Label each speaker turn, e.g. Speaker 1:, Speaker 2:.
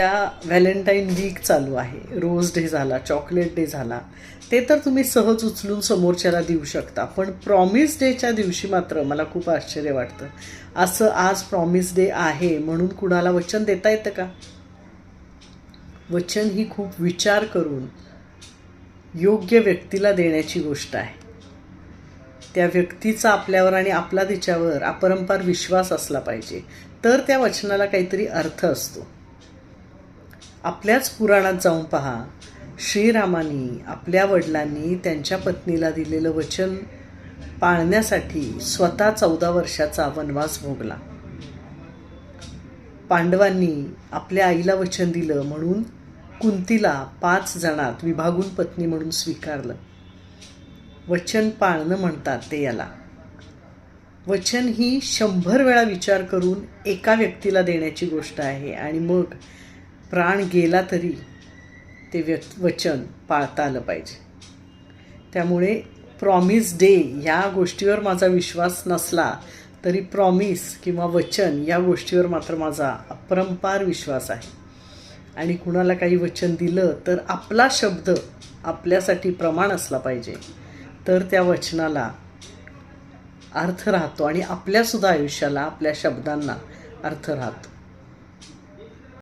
Speaker 1: त्या Valentine week चालू आहे. रोज डे झाला चॉकलेट डे झाला. ते तर तुम्ही सहज उचलून समोरच्याला देऊ शकता. पण प्रॉमिस डेच्या दिवशी मात्र मला खूप आश्चर्य वाटतं. असं आज प्रॉमिस डे आहे म्हणून कुणाला वचन देता येतं का? वचन ही खूप विचार करून योग्य व्यक्तीला देण्याची गोष्ट आहे. त्या व्यक्तीचा आपल्यावर आणि आपला तिच्यावर अपरंपार विश्वास असला पाहिजे. तर त्या वचनाला काहीतरी अर्थ असतो. आपल्याच पुराणात जाऊन पहा. श्रीरामानी आपल्या वडिलांनी त्यांच्या पत्नीला दिलेलं वचन पाळण्यासाठी स्वतः चौदा वर्षाचा वनवास भोगला. पांडवांनी आपल्या आईला वचन दिलं म्हणून कुंतीला पाच जणात विभागून पत्नी म्हणून स्वीकारलं. वचन पाळणं म्हणतात ते याला. वचन ही शंभर वेळा विचार करून एका व्यक्तीला देण्याची गोष्ट आहे आणि मग प्राण गेला तरी ते व्यक् वचन पाळता आलं पाहिजे. त्यामुळे प्रॉमिस डे ह्या गोष्टीवर माझा विश्वास नसला तरी प्रॉमिस किंवा वचन या गोष्टीवर मात्र माझा अपरंपार विश्वास आहे. आणि कुणाला काही वचन दिलं तर आपला शब्द आपल्यासाठी प्रमाण असला पाहिजे. तर त्या वचनाला अर्थ राहतो आणि आपल्यासुद्धा आयुष्याला आपल्या शब्दांना अर्थ राहतो.